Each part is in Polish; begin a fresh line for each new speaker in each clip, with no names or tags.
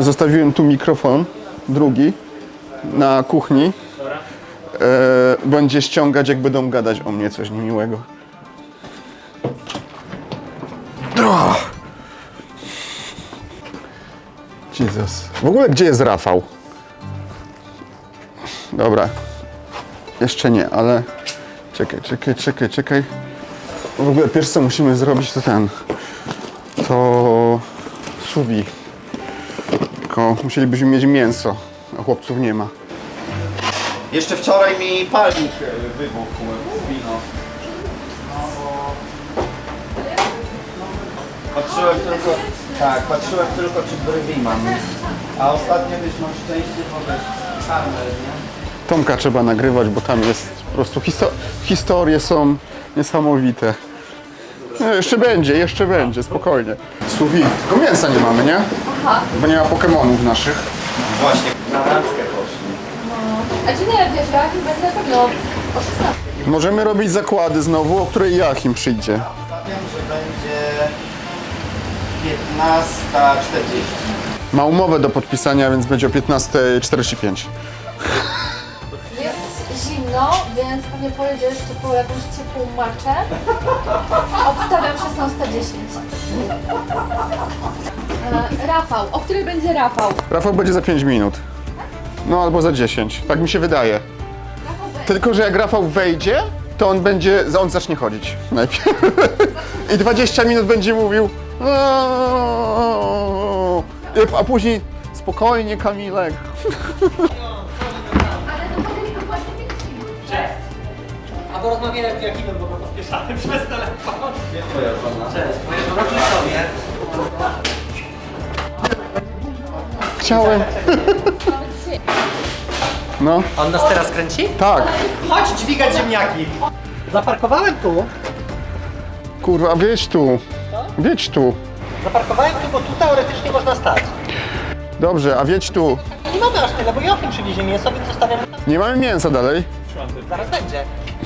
Zostawiłem tu mikrofon, drugi, na kuchni. E, będzie ściągać, jak będą gadać o mnie coś niemiłego. Jezus. W ogóle gdzie jest Rafał? Dobra. Jeszcze nie, ale... Czekaj, czekaj, czekaj, czekaj. W ogóle pierwsze co musimy zrobić to ten... To... Subi. Tylko musielibyśmy mieć mięso, a chłopców nie ma.
Jeszcze wczoraj mi palnik e, wybuchł w wino. No. Patrzyłem tylko... Tak, patrzyłem tylko czy brwi mam. A ostatnio też mam szczęście, bo też kamer, nie?
Tomka trzeba nagrywać, bo tam jest po prostu histo- historie są niesamowite. No, jeszcze będzie, jeszcze będzie, spokojnie. Suwi, tylko mięsa nie mamy, nie?
Aha.
Bo nie ma Pokemonów naszych.
Właśnie na randkę poszli.
A czy nie, wiesz, ja będzie na pewno o 16.
Możemy robić zakłady znowu, o której Joachim przyjdzie.
Wiem, że będzie 15.40.
Ma umowę do podpisania, więc będzie o 15.45.
Jest zimno, więc pewnie pojedzie jeszcze po jakąś ciepłą maczę. Obstawiam 16.10. E, Rafał, o której będzie Rafał?
Rafał będzie za 5 minut. No albo za 10, tak mi się wydaje.
Rafał będzie.
Tylko, że jak Rafał wejdzie, to on będzie, on zacznie chodzić najpierw. I 20 minut będzie mówił. "Aaaa". A później spokojnie, Kamilek.
Ale powinien to właśnie mieć zimno.
Albo rozmawiałem z Jakimem, bo go podpieszamy przez telefon.
Dziękuję żona.
Cześć,
Chciałem. No,
On nas teraz kręci?
tak.
Chodź dźwigać ziemniaki. Zaparkowałem tu.
Kurwa, wiedź tu. Wiedź tu.
Zaparkowałem tu, bo tu teoretycznie można stać.
Dobrze, a wiedź tu.
Nie mamy aż tyle, bo Joachim przywiezie mięso, więc zostawiam.
Nie mamy mięsa dalej.
Zaraz będzie.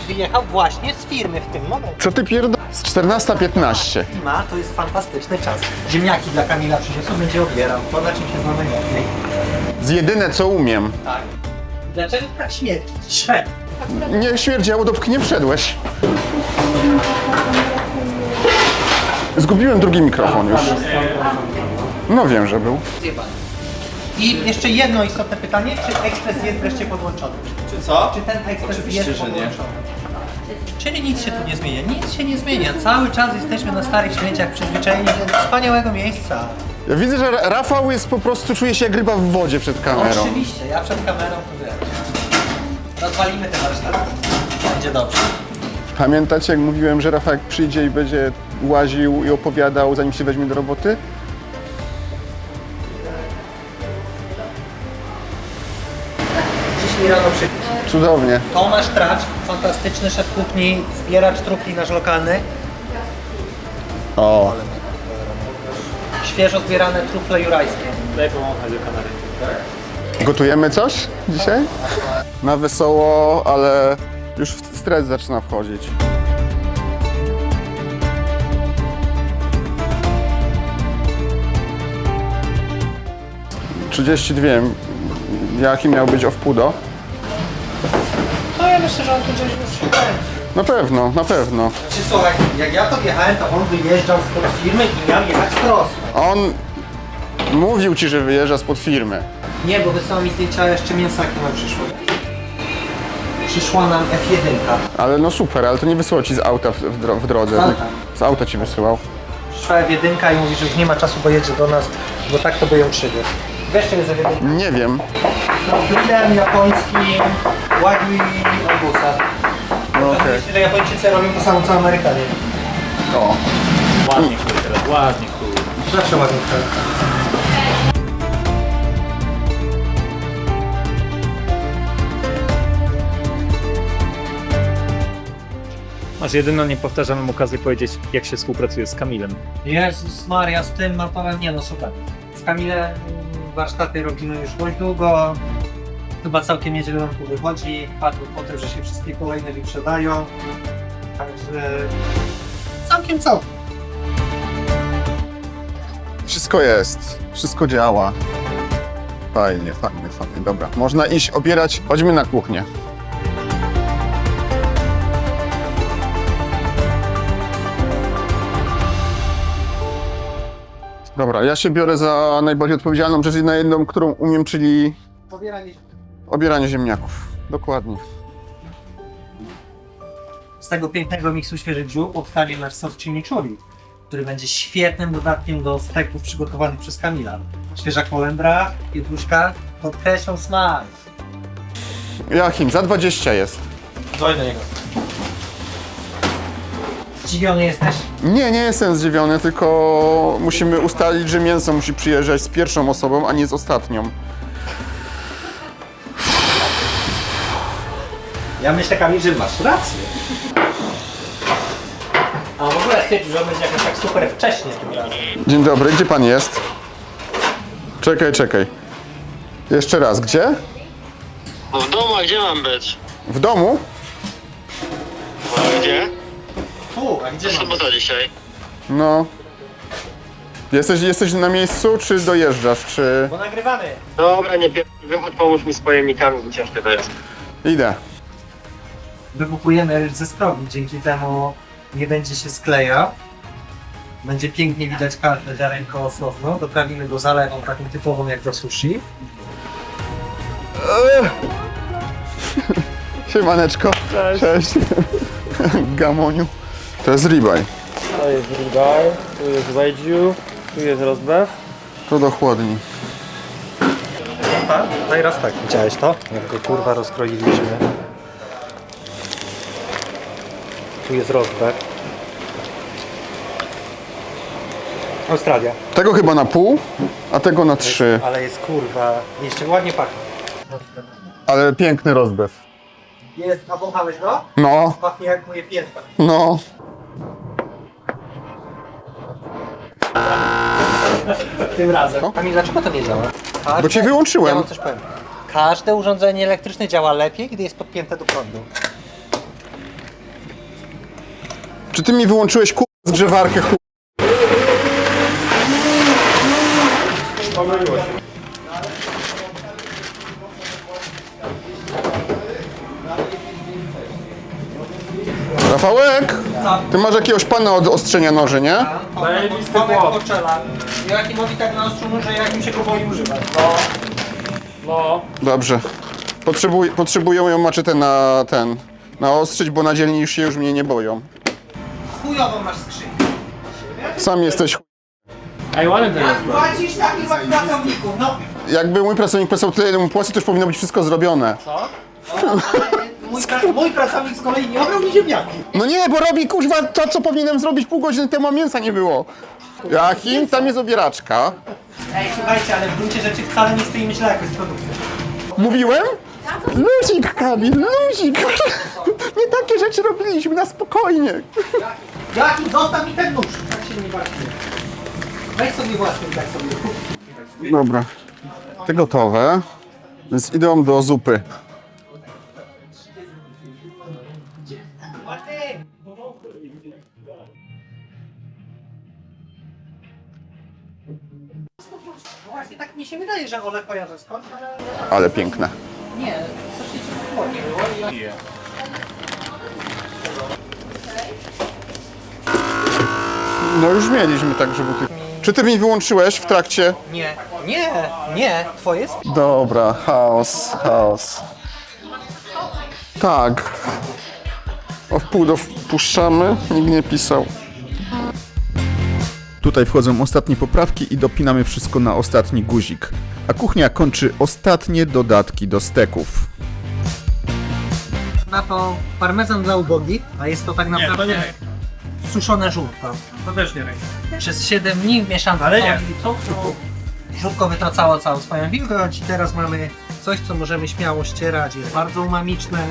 Wyjechał właśnie z firmy w tym momencie.
Co ty pierd... Z 14.15.
Ma, to jest fantastyczny czas. Ziemniaki dla Kamila przyniosą, będzie obierał. To na czym się znamy lepiej.
Z jedyne co umiem.
Tak. Dlaczego tak śmierdzi dzisiaj?
Nie śmierdziało, dopóki nie wszedłeś. Zgubiłem drugi mikrofon już. No wiem, że był.
I jeszcze jedno istotne pytanie, czy ekspres jest wreszcie podłączony?
Czy co?
Czy ten ekspres
Oczywiście,
jest
że nie.
podłączony? Czyli nic się tu nie zmienia, nic się nie zmienia. Cały czas jesteśmy na starych śmieciach przyzwyczajeni do wspaniałego miejsca.
Ja widzę, że Ra- Rafał jest po prostu, czuje się jak ryba w wodzie przed kamerą.
Oczywiście, ja przed kamerą to wiem. Rozwalimy te warsztaty. Będzie dobrze.
Pamiętacie, jak mówiłem, że Rafał jak przyjdzie i będzie łaził i opowiadał, zanim się weźmie do roboty?
Mi rano.
Cudownie.
Tomasz Tracz, fantastyczny szef kuchni, zbieracz trupli nasz lokalny.
O,
Świeżo zbierane trufle jurajskie.
gotujemy coś dzisiaj? Na wesoło, ale już w stres zaczyna wchodzić. Trzydzieści dwie. Jaki miał być o wpudo?
No ja myślę, że on tu gdzieś już się kręci.
Na pewno, na pewno.
Czy słuchaj, jak ja to wjechałem, to on wyjeżdżał z tej firmy i miał jechać prosto.
On mówił ci, że wyjeżdża spod firmy.
Nie, bo wysłał mi zdjęcia jeszcze mięsa, jakie nam przyszło. Przyszła nam F1.
Ale no super, ale to nie wysyłał ci z auta w, w, dro- w drodze.
Z auta.
Z auta ci wysyłał.
Przyszła F1 i mówi, że już nie ma czasu, bo jedzie do nas, bo tak to by ją przywiózł. Weź czego za F1.
Nie wiem.
No, grillem japońskim, wagyu i obusa.
No okej.
Że Japończycy robią to samo co Amerykanie.
O.
Ładnie kurde, ładnie kurde.
Zawsze ładnie
Masz jedyną niepowtarzalną okazję powiedzieć, jak się współpracuje z Kamilem.
Jezus Maria, z tym ma powiem, nie no super. Z Kamilem warsztaty robimy już dość długo. Chyba całkiem nieźle nam tu wychodzi. Padło po tym, że się wszystkie kolejne wyprzedają. Także całkiem całkiem.
Wszystko jest. Wszystko działa. Fajnie, fajnie, fajnie. Dobra, można iść obierać. Chodźmy na kuchnię. Dobra, ja się biorę za najbardziej odpowiedzialną rzecz i na jedną, którą umiem, czyli
Pobieranie
obieranie ziemniaków. Dokładnie.
z tego pięknego miksu świeżych ziół powstanie nasz sos chimichurri, który będzie świetnym dodatkiem do steków przygotowanych przez Kamila. Świeża kolendra, pietruszka podkreślą smak.
Joachim, za 20 jest.
Dzwoń do niego. Zdziwiony jesteś?
Nie, nie jestem zdziwiony, tylko musimy ustalić, że mięso musi przyjeżdżać z pierwszą osobą, a nie z ostatnią.
Ja myślę, Kamil, że masz rację. A w ogóle stwierdził, że on będzie jakoś tak super wcześnie tym razem.
Dzień dobry, gdzie pan jest? Czekaj, czekaj. Jeszcze raz, gdzie?
No w domu, a gdzie mam być?
W domu?
A gdzie?
Tu, a gdzie mam?
sobota dzisiaj.
No. Jesteś, jesteś na miejscu, czy dojeżdżasz, czy...
Bo nagrywamy.
Dobra, nie pier... Wychodź, pomóż mi z pojemnikami, bo ciężkie to jest.
Idę.
Wypukujemy ryż ze sprogi, dzięki temu nie będzie się sklejał. Będzie pięknie widać każde ziarenko osobno. Doprawimy go zalewą taką typową jak do sushi.
Siemaneczko. Cześć. Gamoniu. To jest ribaj.
To jest ribeye, tu jest wagyu, tu jest rozbew.
To do chłodni.
Tak? Daj raz tak. Widziałeś to? Jak go kurwa rozkroiliśmy. Tu jest rozbek. Australia.
Tego chyba na pół, a tego na trzy.
Ale jest kurwa. Jeszcze ładnie pachnie.
Ale piękny rozbew.
Jest, a wąchałeś go?
No,
Pachnie jak moje pięta.
no.
Tym razem. Kamil, dlaczego to nie działa? Każde...
Bo cię wyłączyłem.
Ja wam coś powiem. Każde urządzenie elektryczne działa lepiej, gdy jest podpięte do prądu.
Czy ty mi wyłączyłeś ku... zgrzewarkę chu... Rafałek! Ty masz jakiegoś pana od ostrzenia noży, nie?
Zajebisty
Tomek
chłop.
Koczela. Joachimowi tak na ostrzu że Joachim się go boi używać.
No,
Dobrze. Potrzebuj, potrzebują ją maczetę na ten... Na ostrzyć, bo na dzielni już się już mnie nie boją.
Chujową masz skrzynkę.
Sam jesteś chu...
a i ładny ten jest.
Płacisz takich pracowników, no.
Jakby mój pracownik płacił tyle, ile mu płaci, to już powinno być wszystko zrobione.
Mój, pra- mój pracownik z kolei nie obrał mi ziemniaki.
No nie, bo robi kuźwa to, co powinienem zrobić pół godziny temu, a mięsa nie było. Joachim, tam jest obieraczka.
Ej, słuchajcie, ale w gruncie rzeczy wcale nie stoimy źle jakoś z produkcją.
Mówiłem? Luzik, Kamil, luzik. Nie takie rzeczy robiliśmy, na spokojnie.
Joachim, zostaw mi ten nóż. Tak się nie martwię. Weź sobie własny, tak sobie.
Dobra, te gotowe, więc idą do zupy.
No właśnie, tak mi się wydaje, że Ole kojarzę skąd, ale...
Ale piękne.
Nie, strasznie ciepło nie było i...
No już mieliśmy także buty. Czy ty mi wyłączyłeś w trakcie?
Nie, nie, nie, twoje jest...
Dobra, chaos, chaos. Tak. O wpół do wpuszczamy, nikt nie pisał. Tutaj wchodzą ostatnie poprawki i dopinamy wszystko na ostatni guzik. A kuchnia kończy ostatnie dodatki do steków.
Na to parmezan dla ubogich, a jest to tak naprawdę suszone żółtko.
To też nie ręka.
Przez 7 dni mieszane
Ale nie.
cukru. Żółtko wytracało całą swoją wilgoć i teraz mamy coś, co możemy śmiało ścierać, jest bardzo umamiczne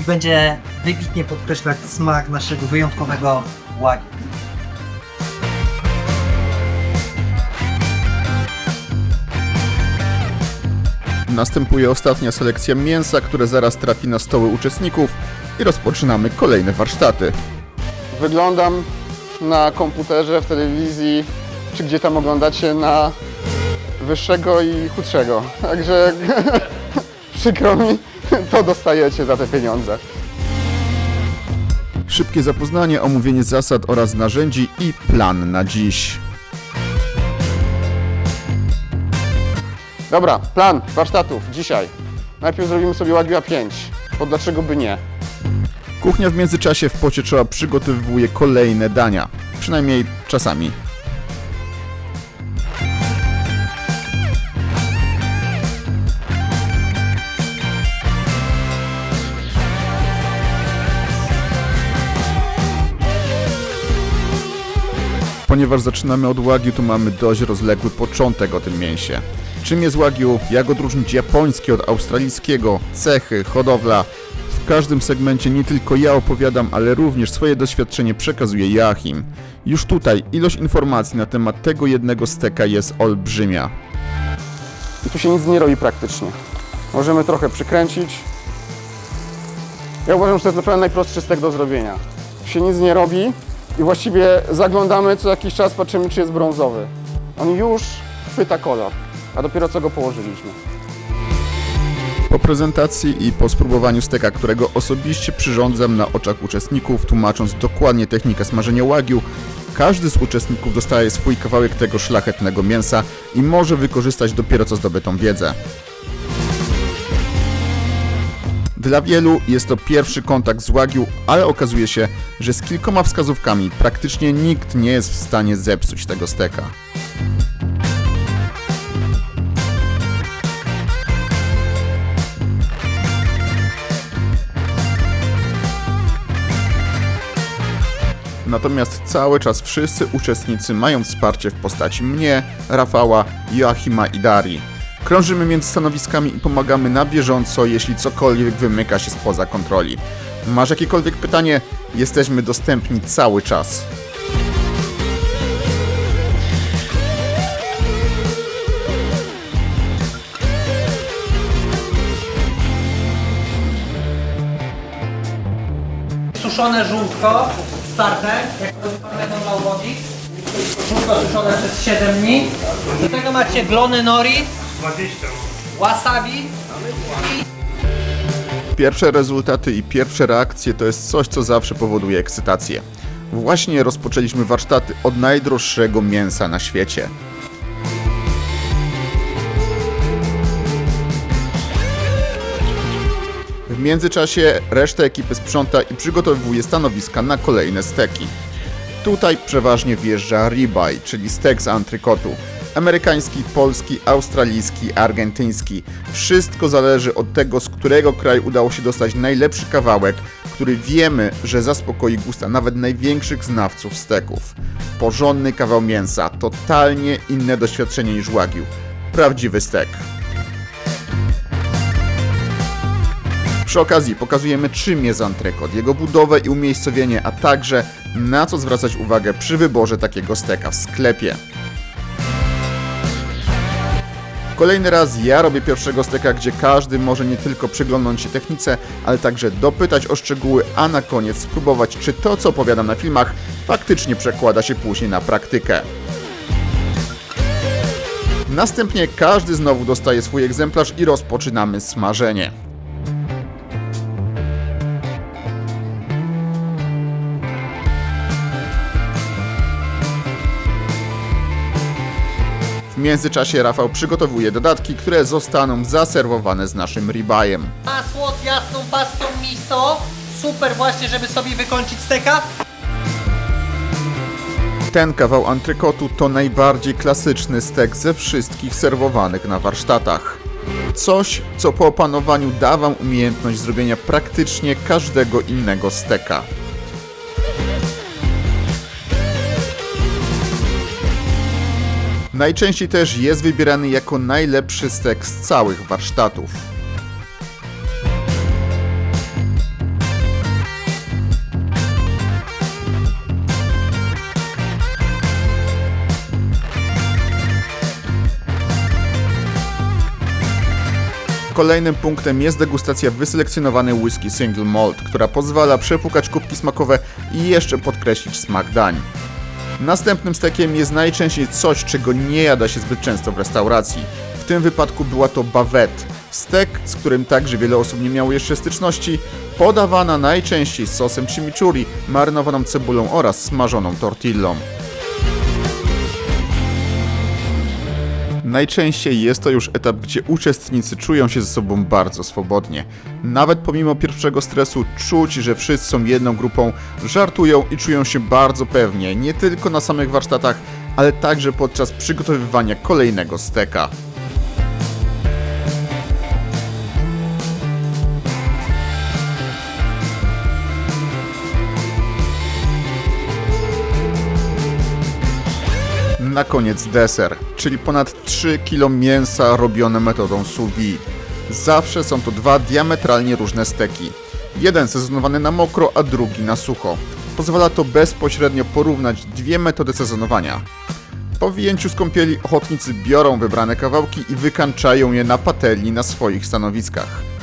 i będzie wybitnie podkreślać smak naszego wyjątkowego łagi.
Następuje ostatnia selekcja mięsa, które zaraz trafi na stoły uczestników i rozpoczynamy kolejne warsztaty. Wyglądam na komputerze, w telewizji, czy gdzie tam oglądacie na
wyższego i chudszego. Także przykro mi, to dostajecie za te pieniądze. Szybkie zapoznanie, omówienie zasad oraz narzędzi i plan na dziś. Dobra, plan warsztatów dzisiaj. Najpierw zrobimy sobie Wagyu 5, bo dlaczego by nie? Kuchnia w międzyczasie w pocie czoła przygotowuje kolejne dania. Przynajmniej czasami. Ponieważ zaczynamy od Wagyu, to mamy dość rozległy początek o tym mięsie. Czym jest Wagyu? Jak odróżnić japońskie od australijskiego? Cechy, hodowla. W każdym segmencie nie tylko ja opowiadam, ale również swoje doświadczenie przekazuje Joachim. Już tutaj ilość informacji na temat tego jednego steka jest olbrzymia. I tu się nic nie robi praktycznie. Możemy trochę przykręcić. Ja uważam, że to jest naprawdę najprostszy stek do zrobienia. Tu się nic nie robi i właściwie zaglądamy co jakiś czas, patrzymy czy jest brązowy. On już chwyta kolor, a dopiero co go położyliśmy. Po prezentacji i po spróbowaniu steka, którego osobiście przyrządzam na oczach uczestników, tłumacząc dokładnie technikę smażenia wagyu, każdy z uczestników dostaje swój kawałek tego szlachetnego mięsa i może wykorzystać dopiero co zdobytą wiedzę. Dla wielu jest to pierwszy kontakt z Wagyu, ale okazuje się, że z kilkoma wskazówkami praktycznie nikt nie jest w stanie zepsuć tego steka. Natomiast cały czas wszyscy uczestnicy mają wsparcie w postaci mnie, Rafała, Joachima i Darii. Krążymy między stanowiskami i pomagamy na bieżąco, jeśli cokolwiek wymyka się spoza kontroli. Masz jakiekolwiek pytanie? Jesteśmy dostępni cały czas.
Suszone żółtko, starte, jak to małowodzi. Żółtko suszone przez 7 dni. Do tego macie glony nori, 20. wasabi
Pierwsze rezultaty i pierwsze reakcje to jest coś, co zawsze powoduje ekscytację. Właśnie rozpoczęliśmy warsztaty od najdroższego mięsa na świecie. W międzyczasie reszta ekipy sprząta i przygotowuje stanowiska na kolejne steki. Tutaj przeważnie wjeżdża ribeye, czyli stek z antrykotu. Amerykański, polski, australijski, argentyński. Wszystko zależy od tego, z którego kraju udało się dostać najlepszy kawałek, który wiemy, że zaspokoi gusta nawet największych znawców steków. Porządny kawał mięsa, totalnie inne doświadczenie niż wagyu. Prawdziwy stek. Przy okazji pokazujemy czym jest antrykot, jego budowę i umiejscowienie, a także na co zwracać uwagę przy wyborze takiego steka w sklepie. Kolejny raz ja robię pierwszego steka, gdzie każdy może nie tylko przyglądnąć się technice, ale także dopytać o szczegóły, a na koniec spróbować, czy to, co opowiadam na filmach, faktycznie przekłada się później na praktykę. Następnie każdy znowu dostaje swój egzemplarz i rozpoczynamy smażenie. Międzyczasie Rafał przygotowuje dodatki, które zostaną zaserwowane z naszym ribajem.
Masło z jasną pastą miso. Super właśnie, żeby sobie wykończyć steka.
Ten kawał antrykotu to najbardziej klasyczny stek ze wszystkich serwowanych na warsztatach. Coś, co po opanowaniu da Wam umiejętność zrobienia praktycznie każdego innego steka. Najczęściej też jest wybierany jako najlepszy stek z całych warsztatów. Kolejnym punktem jest degustacja wyselekcjonowanej whisky Single Malt, która pozwala przepukać kubki smakowe i jeszcze podkreślić smak dań. Następnym stekiem jest najczęściej coś, czego nie jada się zbyt często w restauracji. W tym wypadku była to bawette. Stek, z którym także wiele osób nie miało jeszcze styczności, podawana najczęściej z sosem chimichurri, marynowaną cebulą oraz smażoną tortillą. Najczęściej jest to już etap, gdzie uczestnicy czują się ze sobą bardzo swobodnie. Nawet pomimo pierwszego stresu czuć, że wszyscy są jedną grupą, żartują i czują się bardzo pewnie, nie tylko na samych warsztatach, ale także podczas przygotowywania kolejnego steka. Na koniec deser, czyli ponad 3 kg mięsa robione metodą sous vide. Zawsze są to dwa diametralnie różne steki. Jeden sezonowany na mokro, a drugi na sucho. Pozwala to bezpośrednio porównać dwie metody sezonowania. Po wyjęciu z kąpieli ochotnicy biorą wybrane kawałki i wykańczają je na patelni na swoich stanowiskach.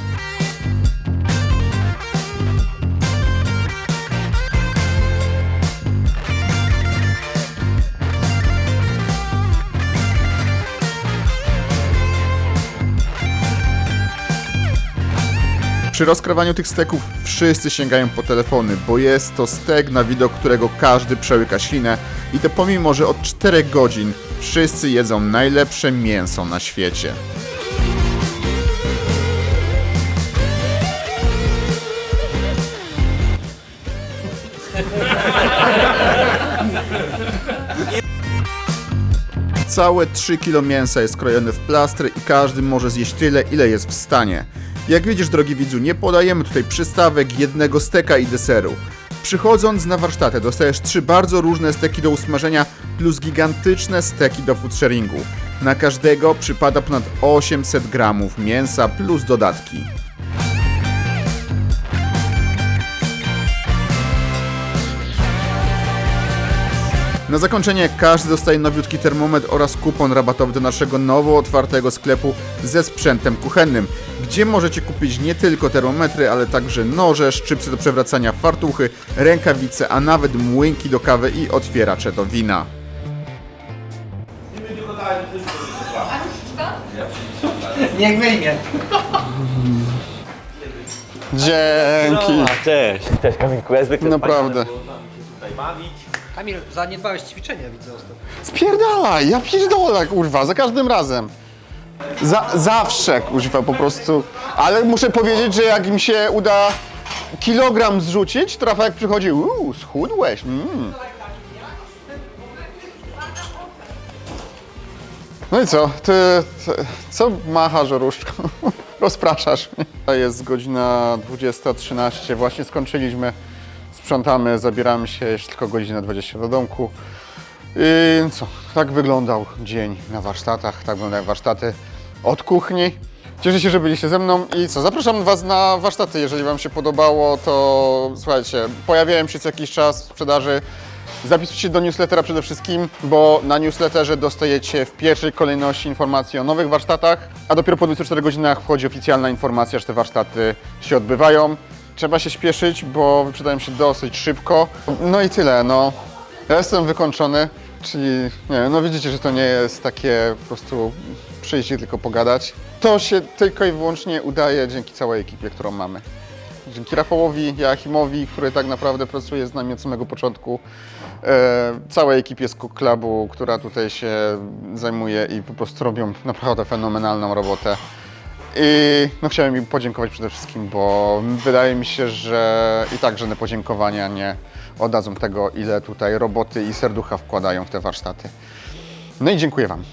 Przy rozkrawaniu tych steków wszyscy sięgają po telefony, bo jest to stek, na widok którego każdy przełyka ślinę i to pomimo, że od 4 godzin wszyscy jedzą najlepsze mięso na świecie. Całe 3 kg mięsa jest krojone w plastry i każdy może zjeść tyle, ile jest w stanie. Jak widzisz, drogi widzu, nie podajemy tutaj przystawek, jednego steka i deseru. Przychodząc na warsztaty dostajesz trzy bardzo różne steki do usmażenia plus gigantyczne steki do food sharingu. Na każdego przypada ponad 800 gramów mięsa plus dodatki. Na zakończenie każdy dostaje nowiutki termometr oraz kupon rabatowy do naszego nowo otwartego sklepu ze sprzętem kuchennym, gdzie możecie kupić nie tylko termometry, ale także noże, szczypce do przewracania fartuchy, rękawice, a nawet młynki do kawy i otwieracze do wina.
Niech wyjmie.
Dzięki.
Cześć. Cześć Kamilku, ja zwykle
Naprawdę.
Kamil, zaniedbałeś ćwiczenia, widzę ostatnio.
Spierdalaj, ja pierdolę, kurwa, za każdym razem. Za, zawsze, kurwa, po prostu. Ale muszę powiedzieć, że jak im się uda kilogram zrzucić, to Rafał jak przychodzi, uuu, schudłeś, mm. No i co, ty, ty co machasz różdżką? Rozpraszasz mnie. Jest godzina 20.13, właśnie skończyliśmy. Sprzątamy, zabieramy się, jeszcze tylko godzina 20 do domku. I co, tak wyglądał dzień na warsztatach, tak wyglądają warsztaty od kuchni. Cieszę się, że byliście ze mną i co, zapraszam Was na warsztaty, jeżeli Wam się podobało, to słuchajcie, pojawiają się co jakiś czas w sprzedaży. Zapisujcie się do newslettera przede wszystkim, bo na newsletterze dostajecie w pierwszej kolejności informacje o nowych warsztatach, a dopiero po 24 godzinach wchodzi oficjalna informacja, że te warsztaty się odbywają. Trzeba się śpieszyć, bo wyprzedają się dosyć szybko. No i tyle, no. Ja jestem wykończony, czyli nie no widzicie, że to nie jest takie po prostu przyjść i tylko pogadać. To się tylko i wyłącznie udaje dzięki całej ekipie, którą mamy. Dzięki Rafałowi, Joachimowi, który tak naprawdę pracuje z nami od samego początku. E, całej ekipie z Cook Clubu, która tutaj się zajmuje i po prostu robią naprawdę fenomenalną robotę. I no, chciałem im podziękować przede wszystkim, bo wydaje mi się, że i tak żadne podziękowania nie oddadzą tego, ile tutaj roboty i serducha wkładają w te warsztaty. No i dziękuję Wam.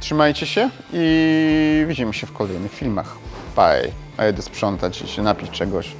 Trzymajcie się i widzimy się w kolejnych filmach. Bye. A jedę sprzątać i się napić czegoś.